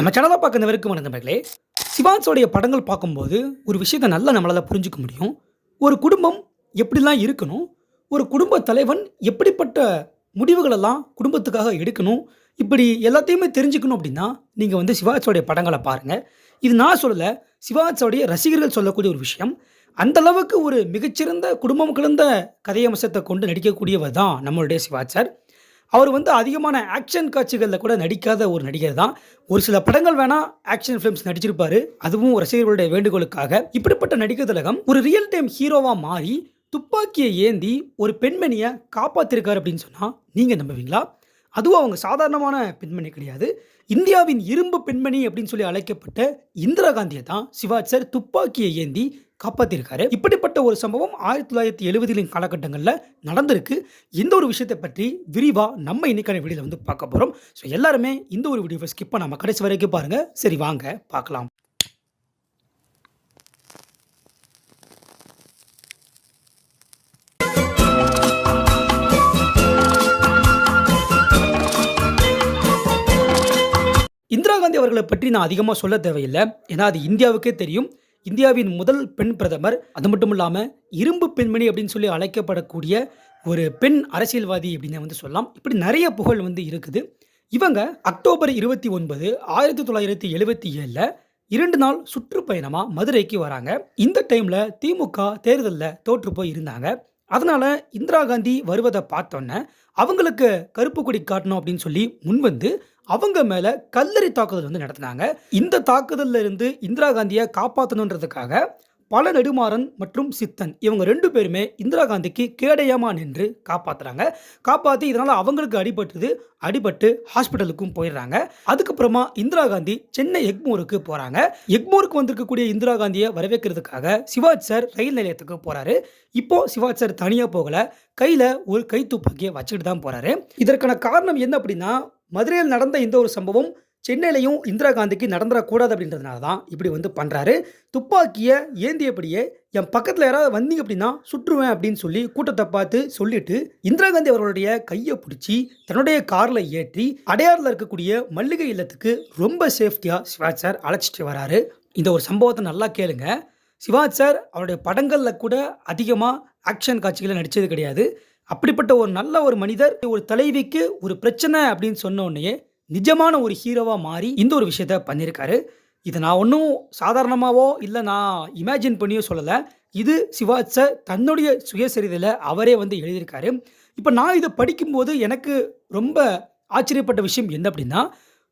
நம்ம சேனலை பார்க்குறவருக்கு நண்பர்களே சிவான்ஸோடைய படங்கள் பார்க்கும்போது ஒரு விஷயத்தை நல்லா நம்மளால் புரிஞ்சுக்க முடியும். ஒரு குடும்பம் எப்படிலாம் இருக்கணும்? ஒரு குடும்ப தலைவன் எப்படிப்பட்ட முடிவுகளெல்லாம் குடும்பத்துக்காக எடுக்கணும்? இப்படி எல்லாத்தையுமே தெரிஞ்சுக்கணும் அப்படின்னா நீங்கள் வந்து சிவாஜோடைய படங்களை பாருங்கள் இது நான் சொல்லலை சிவாஜோடைய ரசிகர்கள் சொல்லக்கூடிய ஒரு விஷயம். அந்த அளவுக்கு ஒரு மிகச்சிறந்த குடும்பம் கலந்த கதையம்சத்தை கொண்டு நடிக்கக்கூடியவர் தான் நம்மளுடைய சிவாஜ் சார். அவர் வந்து அதிகமான ஆக்ஷன் காட்சிகளில் கூட நடிக்காத ஒரு நடிகர் தான். ஒரு சில படங்கள் வேணால் ஆக்ஷன் ஃபிலிம்ஸ் நடிச்சிருப்பாரு. அதுவும் ரசிகர்களுடைய வேண்டுகோளுக்காக. இப்படிப்பட்ட நடிகர் திலகம் ஒரு ரியல் டைம் ஹீரோவாக மாறி துப்பாக்கியை ஏந்தி ஒரு பெண்மணியை காப்பாத்திருக்காரு அப்படின்னு சொன்னால் நீங்கள் நம்புவீங்களா? அதுவும் அவங்க சாதாரணமான பெண்மணி கிடையாது. இந்தியாவின் இரும்பு பெண்மணி அப்படின்னு சொல்லி அழைக்கப்பட்ட இந்திரா காந்தியை தான் சிவாஜ் சார் துப்பாக்கியை ஏந்தி காப்பாத்திருக்காரு. இப்படிப்பட்ட ஒரு சம்பவம் ஆயிரத்தி தொள்ளாயிரத்தி எழுபதுகளின் காலகட்டங்களில் நடந்திருக்கு. இந்த ஒரு விஷயத்தை பற்றி விரிவாக நம்ம இன்னைக்கான வீடியோவில் வந்து பார்க்க போகிறோம் ஸோ எல்லாருமே இந்த ஒரு வீடியோவை ஸ்கிப் பண்ணாமல் கடைசி வரைக்கும் பாருங்கள் சரி வாங்க பார்க்கலாம். இந்திரா காந்தி அவர்களை பற்றி நான் அதிகமாக சொல்ல தேவையில்லை. ஏன்னா அது இந்தியாவுக்கே தெரியும். இந்தியாவின் முதல் பெண் பிரதமர். அது மட்டும் இல்லாமல் இரும்பு பெண்மணி அப்படின்னு சொல்லி அழைக்கப்படக்கூடிய ஒரு பெண் அரசியல்வாதி அப்படின்னு வந்து சொல்லலாம். இப்படி நிறைய புகழ் வந்து இருக்குது. இவங்க அக்டோபர் இருபத்தி ஒன்பது ஆயிரத்தி தொள்ளாயிரத்தி எழுபத்தி ஏழில் இரண்டு நாள் சுற்றுப்பயணமாக மதுரைக்கு வராங்க. இந்த டைமில் திமுக தேர்தலில் தோற்று போய் இருந்தாங்க அதனால் இந்திரா காந்தி வருவதை பார்த்தோன்னே அவங்களுக்கு கருப்பு கொடி காட்டணும் அப்படின்னு சொல்லி முன்வந்து அவங்க மேலே கல்லறி தாக்குதல் வந்து நடத்தினாங்க. இந்த தாக்குதலில் இருந்து இந்திரா காந்தியை காப்பாற்றணுன்றதுக்காக பல நெடுமாறன் மற்றும் சித்தன். இவங்க ரெண்டு பேருமே இந்திரா காந்திக்கு கேடயமா நின்று காப்பாத்துறாங்க. காப்பாத்தி இதனால அவங்களுக்கு அடிபட்டுது அடிபட்டு ஹாஸ்பிட்டலுக்கும் போயிடுறாங்க. அதுக்கப்புறமா இந்திரா காந்தி சென்னை எக்மோருக்கு போறாங்க. எக்மோருக்கு வந்திருக்கக்கூடிய இந்திரா காந்தியை வரவேற்கிறதுக்காக சிவாஜ் சார் ரயில் நிலையத்துக்கு போறாரு. இப்போ சிவாஜ் சார் தனியா போகல. கையில ஒரு கை துப்பாக்கியை வச்சுட்டு தான் போறாரு. இதற்கான காரணம் என்ன அப்படின்னா மதுரையில் நடந்த இந்த ஒரு சம்பவம் சென்னையிலையும் இந்திரா காந்திக்கு நடந்துடக்கூடாது அப்படின்றதுனால தான் இப்படி வந்து பண்ணுறாரு துப்பாக்கியை ஏந்தியபடியே என் பக்கத்தில் யாராவது வந்தீங்க அப்படின்னா சுற்றுவேன் அப்படின்னு சொல்லி கூட்டத்தை பார்த்து சொல்லிட்டு இந்திரா காந்தி அவர்களுடைய கையை பிடிச்சி தன்னுடைய காரில் ஏற்றி அடையாறில் இருக்கக்கூடிய மல்லிகை இல்லத்துக்கு ரொம்ப சேஃப்டியாக சிவாஜ் சார் அழைச்சிட்டு வராரு. இந்த ஒரு சம்பவத்தை நல்லா கேளுங்க. சிவாஜ் சார் அவருடைய படங்களில் கூட அதிகமாக ஆக்ஷன் காட்சிகளை நடித்தது கிடையாது. அப்படிப்பட்ட ஒரு நல்ல ஒரு மனிதர் ஒரு தலைவிக்கு ஒரு பிரச்சனை அப்படின்னு சொன்ன உடனே நிஜமான ஒரு ஹீரோவாக மாறி இந்த ஒரு விஷயத்த பண்ணியிருக்காரு. இதை நான் ஒன்றும் சாதாரணமாகவோ இல்லை நான் இமேஜின் பண்ணியோ சொல்லலை. இது சிவாஜ்ச தன்னுடைய சுயசரிதையில் அவரே வந்து எழுதியிருக்காரு. இப்போ நான் இதை படிக்கும்போது எனக்கு ரொம்ப ஆச்சரியப்பட்ட விஷயம் என்ன அப்படின்னா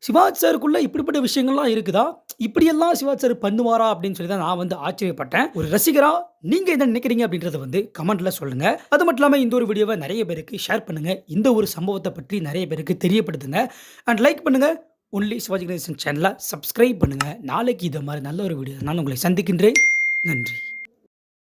சிவாஜ் சாருக்குள்ள இப்படிப்பட்ட விஷயங்கள்லாம் இருக்குதா? இப்படியெல்லாம் சிவாஜ் சார் பண்ணுவாரா? அப்படின்னு சொல்லி தான் நான் வந்து ஆச்சரியப்பட்டேன். ஒரு ரசிகரா நீங்கள் என்ன நினைக்கிறீங்க? அப்படின்றத வந்து கமெண்ட்ல சொல்லுங்க. அது மட்டும் இல்லாமல் இந்த ஒரு வீடியோவை நிறைய பேருக்கு ஷேர் பண்ணுங்க. இந்த ஒரு சம்பவத்தை பற்றி நிறைய பேருக்கு தெரியப்படுத்துங்க. அண்ட் லைக் பண்ணுங்க. ஒன்லி சிவாஜி கணேசன் சேனலை சப்ஸ்கிரைப் பண்ணுங்க. நாளைக்கு இதை மாதிரி நல்ல ஒரு வீடியோ நான் உங்களை சந்திக்கின்றேன். நன்றி.